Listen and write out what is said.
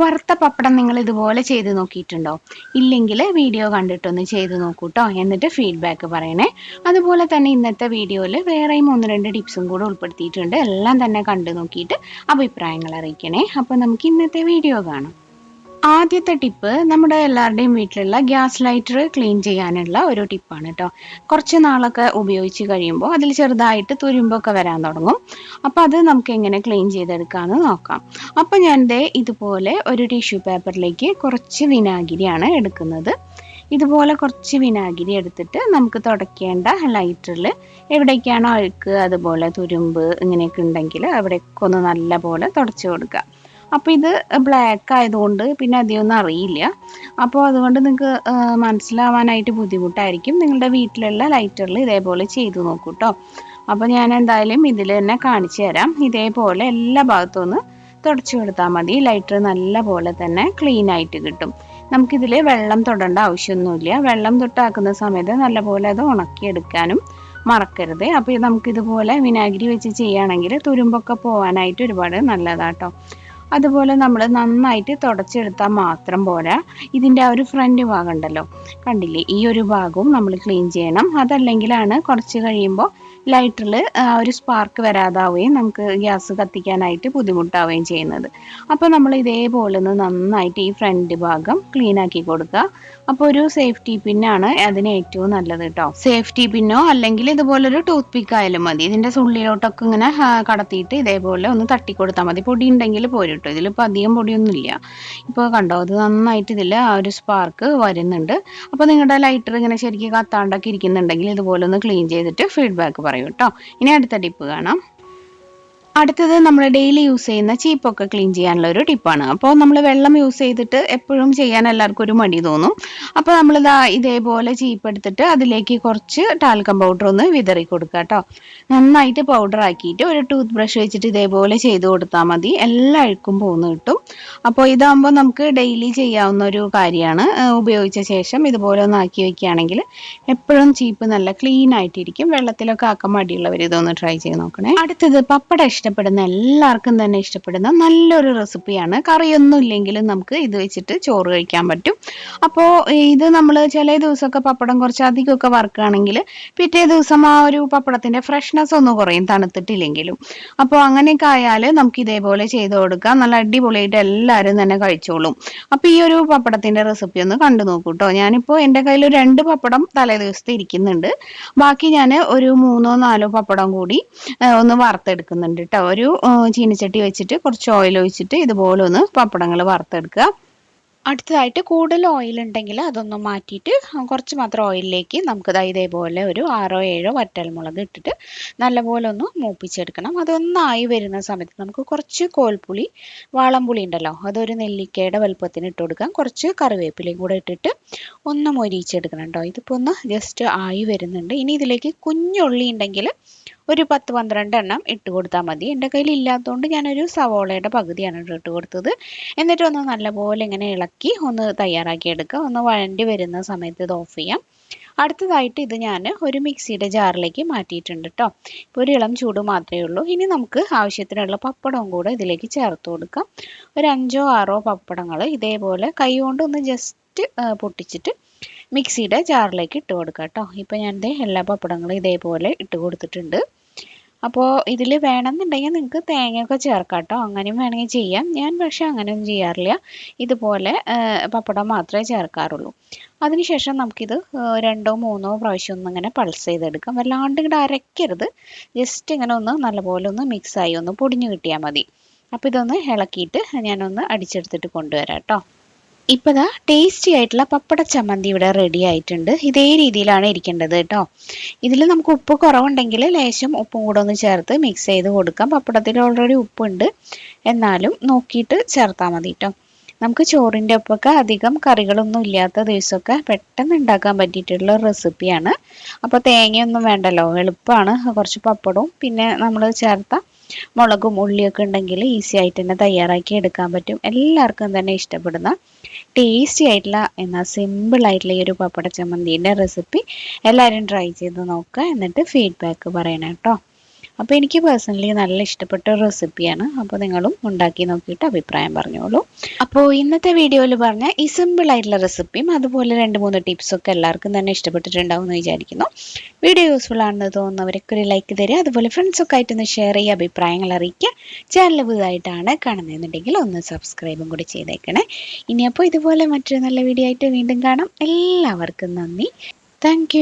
വറുത്ത പപ്പടം നിങ്ങൾ ഇതുപോലെ ചെയ്ത് നോക്കിയിട്ടുണ്ടോ? ഇല്ലെങ്കിൽ വീഡിയോ കണ്ടിട്ടൊന്ന് ചെയ്ത് നോക്കൂട്ടോ എന്നിട്ട് ഫീഡ്ബാക്ക് പറയണേ. അതുപോലെ തന്നെ ഇന്നത്തെ വീഡിയോയിൽ വേറെയും ഒന്ന് രണ്ട് ടിപ്സും കൂടെ ഉൾപ്പെടുത്തിയിട്ടുണ്ട്. എല്ലാം തന്നെ കണ്ടു നോക്കിയിട്ട് അഭിപ്രായങ്ങൾ അറിയിക്കണേ. അപ്പോൾ നമുക്ക് ഇന്നത്തെ വീഡിയോ കാണാം. ആദ്യത്തെ ടിപ്പ് നമ്മുടെ എല്ലാവരുടെയും വീട്ടിലുള്ള ഗ്യാസ് ലൈറ്റർ ക്ലീൻ ചെയ്യാനുള്ള ഒരു ടിപ്പാണ് കേട്ടോ കുറച്ച് നാളൊക്കെ ഉപയോഗിച്ച് കഴിയുമ്പോൾ അതിൽ ചെറുതായിട്ട് തുരുമ്പൊക്കെ വരാൻ തുടങ്ങും. അപ്പോൾ അത് നമുക്ക് എങ്ങനെ ക്ലീൻ ചെയ്തെടുക്കാമെന്ന് നോക്കാം. അപ്പോൾ ഞാൻ ദേ ഇതുപോലെ ഒരു ടിഷ്യൂ പേപ്പറിലേക്ക് കുറച്ച് വിനാഗിരിയാണ് എടുക്കുന്നത്. ഇതുപോലെ കുറച്ച് വിനാഗിരി എടുത്തിട്ട് നമുക്ക് തുടയ്ക്കേണ്ട ലൈറ്ററിൽ എവിടേക്കാണോ അഴുക്ക് അതുപോലെ തുരുമ്പ് ഇങ്ങനെയൊക്കെ ഉണ്ടെങ്കിൽ അവിടെയൊക്കെ ഒന്ന് നല്ല പോലെ തുടച്ചു കൊടുക്കുക. അപ്പോൾ ഇത് ബ്ലാക്ക് ആയതുകൊണ്ട് പിന്നെ അധികമൊന്നും അറിയില്ല. അപ്പോൾ അതുകൊണ്ട് നിങ്ങൾക്ക് മനസ്സിലാവാനായിട്ട് ബുദ്ധിമുട്ടായിരിക്കും. നിങ്ങളുടെ വീട്ടിലുള്ള ലൈറ്ററിൽ ഇതേപോലെ ചെയ്തു നോക്കൂ കേട്ടോ അപ്പോൾ ഞാൻ എന്തായാലും ഇതിൽ തന്നെ കാണിച്ചു തരാം. ഇതേപോലെ എല്ലാ ഭാഗത്തും ഒന്ന് തുടച്ചു കൊടുത്താൽ മതി. ലൈറ്റർ നല്ല പോലെ തന്നെ ക്ലീൻ ആയിട്ട് കിട്ടും. നമുക്കിതിൽ വെള്ളം തൊടേണ്ട ആവശ്യമൊന്നുമില്ല. വെള്ളം തൊട്ടാക്കുന്ന സമയത്ത് നല്ലപോലെ അത് ഉണക്കിയെടുക്കാനും മറക്കരുത്. അപ്പോൾ നമുക്കിതുപോലെ വിനാഗിരി വെച്ച് ചെയ്യുകയാണെങ്കിൽ തുരുമ്പൊക്കെ പോകാനായിട്ട് ഒരുപാട് നല്ലതാട്ടോ അതുപോലെ നമ്മൾ നന്നായിട്ട് തുടച്ചെടുത്താൽ മാത്രം പോരാ. ഇതിന്റെ ആ ഒരു ഫ്രണ്ട് ഭാഗം ഉണ്ടല്ലോ. കണ്ടില്ലേ? ഈ ഒരു ഭാഗവും നമ്മൾ ക്ലീൻ ചെയ്യണം. അതല്ലെങ്കിലാണ് കുറച്ച് കഴിയുമ്പോൾ ലൈറ്ററിൽ ഒരു സ്പാർക്ക് വരാതാവുകയും നമുക്ക് ഗ്യാസ് കത്തിക്കാനായിട്ട് ബുദ്ധിമുട്ടാവുകയും ചെയ്യുന്നത്. അപ്പോൾ നമ്മൾ ഇതേപോലെ ഒന്ന് നന്നായിട്ട് ഈ ഫ്രണ്ട് ഭാഗം ക്ലീൻ ആക്കി കൊടുക്കുക. അപ്പോൾ ഒരു സേഫ്റ്റി പിന്നാണ് അതിന് ഏറ്റവും നല്ലത് കേട്ടോ സേഫ്റ്റി പിന്നോ അല്ലെങ്കിൽ ഇതുപോലൊരു ടൂത്ത് പിക്ക് ആയാലും മതി. ഇതിന്റെ സുള്ളിയിലോട്ടൊക്കെ ഇങ്ങനെ കടത്തിയിട്ട് ഇതേപോലെ ഒന്ന് തട്ടി കൊടുത്താൽ മതി. പൊടി ഉണ്ടെങ്കിൽ പോരും കേട്ടോ ഇതിലിപ്പോൾ അധികം പൊടിയൊന്നുമില്ല. ഇപ്പോൾ കണ്ടോ അത് നന്നായിട്ട് ഇതിൽ ആ ഒരു സ്പാർക്ക് വരുന്നുണ്ട്. അപ്പോൾ നിങ്ങളുടെ ലൈറ്റർ ഇങ്ങനെ ശരിക്കും കത്താണ്ടൊക്കെ ഇരിക്കുന്നുണ്ടെങ്കിൽ ഇതുപോലെ ഒന്ന് ക്ലീൻ ചെയ്തിട്ട് ഫീഡ്ബാക്ക് പറയും. കേട്ടോ. ഇനി അടുത്ത ടിപ്പ് കാണാം. അടുത്തത് നമ്മൾ ഡെയിലി യൂസ് ചെയ്യുന്ന ചീപ്പൊക്കെ ക്ലീൻ ചെയ്യാനുള്ള ഒരു ടിപ്പാണ് അപ്പോൾ നമ്മൾ വെള്ളം യൂസ് ചെയ്തിട്ട് എപ്പോഴും ചെയ്യാൻ എല്ലാവർക്കും ഒരു മടി തോന്നും. അപ്പോൾ നമ്മൾ ഇതാ ഇതേപോലെ ചീപ്പ് എടുത്തിട്ട് അതിലേക്ക് കുറച്ച് ടാൽക്കം പൗഡർ ഒന്ന് വിതറി കൊടുക്കുക കേട്ടോ നന്നായിട്ട് പൗഡർ ആക്കിയിട്ട് ഒരു ടൂത്ത് ബ്രഷ് വെച്ചിട്ട് ഇതേപോലെ ചെയ്ത് കൊടുത്താൽ മതി. എല്ലാ അഴുക്കും പോകുന്ന കിട്ടും. അപ്പോൾ ഇതാകുമ്പോൾ നമുക്ക് ഡെയിലി ചെയ്യാവുന്ന ഒരു കാര്യമാണ്. ഉപയോഗിച്ച ശേഷം ഇതുപോലെ ഒന്ന് ആക്കി വെക്കുകയാണെങ്കിൽ എപ്പോഴും ചീപ്പ് നല്ല ക്ലീൻ ആയിട്ടിരിക്കും. വെള്ളത്തിലൊക്കെ ആക്കാൻ മടിയുള്ളവർ ഇതൊന്ന് ട്രൈ ചെയ്ത് നോക്കണേ. അടുത്തത് പപ്പട ഇഷ്ടപ്പെടുന്ന എല്ലാവർക്കും തന്നെ ഇഷ്ടപ്പെടുന്ന നല്ലൊരു റെസിപ്പിയാണ്. കറിയൊന്നും ഇല്ലെങ്കിലും നമുക്ക് ഇത് വെച്ചിട്ട് ചോറ് കഴിക്കാൻ പറ്റും. അപ്പോൾ ഇത് നമ്മൾ ചില ദിവസമൊക്കെ പപ്പടം കുറച്ച് അധികമൊക്കെ വറുക്കുകയാണെങ്കിൽ പിറ്റേ ദിവസം ആ ഒരു പപ്പടത്തിന്റെ ഫ്രഷ്നെസ് ഒന്നും കുറയും തണുത്തിട്ടില്ലെങ്കിലും. അപ്പോൾ അങ്ങനെയൊക്കെ ആയാൽ നമുക്ക് ഇതേപോലെ ചെയ്ത് കൊടുക്കാം. നല്ല അടിപൊളിയായിട്ട് എല്ലാവരും തന്നെ കഴിച്ചോളും. അപ്പോൾ ഈ ഒരു പപ്പടത്തിന്റെ റെസിപ്പി ഒന്ന് കണ്ടു നോക്കൂ കേട്ടോ ഞാനിപ്പോൾ എന്റെ കയ്യിൽ രണ്ട് പപ്പടം തലേ ദിവസത്തെ ഇരിക്കുന്നുണ്ട്. ബാക്കി ഞാൻ ഒരു മൂന്നോ നാലോ പപ്പടം കൂടി ഒന്ന് വറുത്തെടുക്കുന്നുണ്ട് ഒരു ചീനിച്ചട്ടി വെച്ചിട്ട് കുറച്ച് ഓയിൽ ഒഴിച്ചിട്ട് ഇതുപോലെ ഒന്ന് പപ്പടങ്ങൾ വറുത്തെടുക്കുക. അടുത്തതായിട്ട് കൂടുതൽ ഓയിൽ ഉണ്ടെങ്കിൽ അതൊന്ന് മാറ്റിയിട്ട് കുറച്ച് മാത്രം ഓയിലിലേക്ക് നമുക്ക് ഇതേപോലെ ഒരു ആറോ ഏഴോ വറ്റൽമുളക് ഇട്ടിട്ട് നല്ലപോലെ ഒന്ന് മൂപ്പിച്ചെടുക്കണം. അതൊന്നായി വരുന്ന സമയത്ത് നമുക്ക് കുറച്ച് കോൽപ്പുളി വാളംപുളി ഉണ്ടല്ലോ അതൊരു നെല്ലിക്കയുടെ വലുപ്പത്തിന് ഇട്ട് കൊടുക്കാം. കുറച്ച് കറിവേപ്പിലയും കൂടെ ഇട്ടിട്ട് ഒന്ന് മൊരിയിച്ചെടുക്കണം കേട്ടോ. ഇതിപ്പോൾ ഒന്ന് ജസ്റ്റ് ആയി വരുന്നുണ്ട്. ഇനി ഇതിലേക്ക് കുഞ്ഞുള്ളി ഉണ്ടെങ്കിൽ ഒരു പത്ത് പന്ത്രണ്ട് എണ്ണം ഇട്ട് കൊടുത്താൽ മതി. എന്റെ കയ്യിൽ ഇല്ലാത്തതുകൊണ്ട് ഞാനൊരു സവോളയുടെ പകുതിയാണ് ഇട്ട് കൊടുത്തത്. എന്നിട്ട് ഒന്ന് നല്ലപോലെ ഇങ്ങനെ ഇളക്കി ഒന്ന് തയ്യാറാക്കി എടുക്കുക. ഒന്ന് വഴണ്ടി വരുന്ന സമയത്ത് ഇത് ഓഫ് ചെയ്യാം. അടുത്തതായിട്ട് ഇത് ഞാൻ ഒരു മിക്സിയുടെ ജാറിലേക്ക് മാറ്റിയിട്ടുണ്ട് കേട്ടോ ഇപ്പോൾ ഒരു ഇളം ചൂട് മാത്രമേ ഉള്ളൂ. ഇനി നമുക്ക് ആവശ്യത്തിനുള്ള പപ്പടവും കൂടെ ഇതിലേക്ക് ചേർത്ത് കൊടുക്കാം. ഒരു അഞ്ചോ ആറോ പപ്പടങ്ങൾ ഇതേപോലെ കൈ കൊണ്ടൊന്ന് ജസ്റ്റ് പൊട്ടിച്ചിട്ട് മിക്സിയുടെ ജാറിലേക്ക് ഇട്ട് കൊടുക്കാം കേട്ടോ ഇപ്പോൾ ഞാൻ എല്ലാ പപ്പടങ്ങളും ഇതേപോലെ ഇട്ട് കൊടുത്തിട്ടുണ്ട്. അപ്പോൾ ഇതിൽ വേണമെന്നുണ്ടെങ്കിൽ നിങ്ങൾക്ക് തേങ്ങയൊക്കെ ചേർക്കാം കേട്ടോ അങ്ങനെയും വേണമെങ്കിൽ ചെയ്യാം. ഞാൻ പക്ഷേ അങ്ങനെയൊന്നും ചെയ്യാറില്ല. ഇതുപോലെ പപ്പടം മാത്രമേ ചേർക്കാറുള്ളൂ. അതിനുശേഷം നമുക്കിത് രണ്ടോ മൂന്നോ പ്രാവശ്യം ഒന്ന് ഇങ്ങനെ പൾസ് ചെയ്തെടുക്കാം. വല്ലാണ്ട് ഇങ്ങോട്ട് അരയ്ക്കരുത് ജസ്റ്റ് ഇങ്ങനെ ഒന്ന് നല്ലപോലെ ഒന്ന് മിക്സായി ഒന്ന് പൊടിഞ്ഞു കിട്ടിയാൽ മതി. അപ്പോൾ ഇതൊന്ന് ഇളക്കിയിട്ട് ഞാനൊന്ന് അടിച്ചെടുത്തിട്ട് കൊണ്ടുവരാം കേട്ടോ ഇപ്പോൾ ഇതാ ടേസ്റ്റി ആയിട്ടുള്ള പപ്പട ചമ്മന്തി ഇവിടെ റെഡി ആയിട്ടുണ്ട്. ഇതേ രീതിയിലാണ് ഇരിക്കേണ്ടത് കേട്ടോ. ഇതിൽ നമുക്ക് ഉപ്പ് കുറവുണ്ടെങ്കിൽ ലേശം ഉപ്പും കൂടെ ഒന്ന് ചേർത്ത് മിക്സ് ചെയ്ത് കൊടുക്കാം. പപ്പടത്തിൽ ഓൾറെഡി ഉപ്പുണ്ട്. എന്നാലും നോക്കിയിട്ട് ചേർത്താൽ മതി കേട്ടോ. നമുക്ക് ചോറിന്റെ ഒപ്പമൊക്കെ അധികം കറികളൊന്നും ഇല്ലാത്ത ദിവസമൊക്കെ പെട്ടെന്ന് ഉണ്ടാക്കാൻ പറ്റിയിട്ടുള്ള റെസിപ്പിയാണ് അപ്പോൾ തേങ്ങയൊന്നും വേണ്ടല്ലോ. എളുപ്പമാണ് കുറച്ച് പപ്പടവും പിന്നെ നമ്മൾ ചേർത്ത മുളകും ഉള്ളിയൊക്കെ ഉണ്ടെങ്കിൽ ഈസി ആയിട്ട് തന്നെ തയ്യാറാക്കി എടുക്കാൻ പറ്റും. എല്ലാവർക്കും തന്നെ ഇഷ്ടപ്പെടുന്ന ടേസ്റ്റി ആയിട്ടുള്ള എന്നാൽ സിമ്പിൾ ആയിട്ടുള്ള ഈ ഒരു പപ്പട ചമ്മന്തിന്റെ റെസിപ്പി എല്ലാവരും ട്രൈ ചെയ്ത് നോക്കുക. എന്നിട്ട് ഫീഡ്ബാക്ക് പറയണം കേട്ടോ. അപ്പോൾ എനിക്ക് പേഴ്സണലി നല്ല ഇഷ്ടപ്പെട്ട റെസിപ്പിയാണ് അപ്പോൾ നിങ്ങളും ഉണ്ടാക്കി നോക്കിയിട്ട് അഭിപ്രായം പറഞ്ഞോളൂ. അപ്പോൾ ഇന്നത്തെ വീഡിയോയിൽ പറഞ്ഞ ഈ സിമ്പിൾ ആയിട്ടുള്ള റെസിപ്പിയും അതുപോലെ രണ്ട് മൂന്ന് ടിപ്സും ഒക്കെ എല്ലാവർക്കും തന്നെ ഇഷ്ടപ്പെട്ടിട്ടുണ്ടാവും എന്ന് വിചാരിക്കുന്നു. വീഡിയോ യൂസ്ഫുൾ ആണെന്ന് തോന്നുന്നവരൊക്കെ ഒരു ലൈക്ക് തരിക. അതുപോലെ ഫ്രണ്ട്സൊക്കെ ആയിട്ടൊന്ന് ഷെയർ ചെയ്യുക അഭിപ്രായങ്ങൾ അറിയിക്കുക. ചാനൽ പുതുതായിട്ടാണ് കാണുന്നതെന്നുണ്ടെങ്കിൽ ഒന്ന് സബ്സ്ക്രൈബും കൂടി ചെയ്തേക്കണേ. ഇനിയപ്പോൾ ഇതുപോലെ മറ്റൊരു നല്ല വീഡിയോ ആയിട്ട് വീണ്ടും കാണാം. എല്ലാവർക്കും നന്ദി. താങ്ക്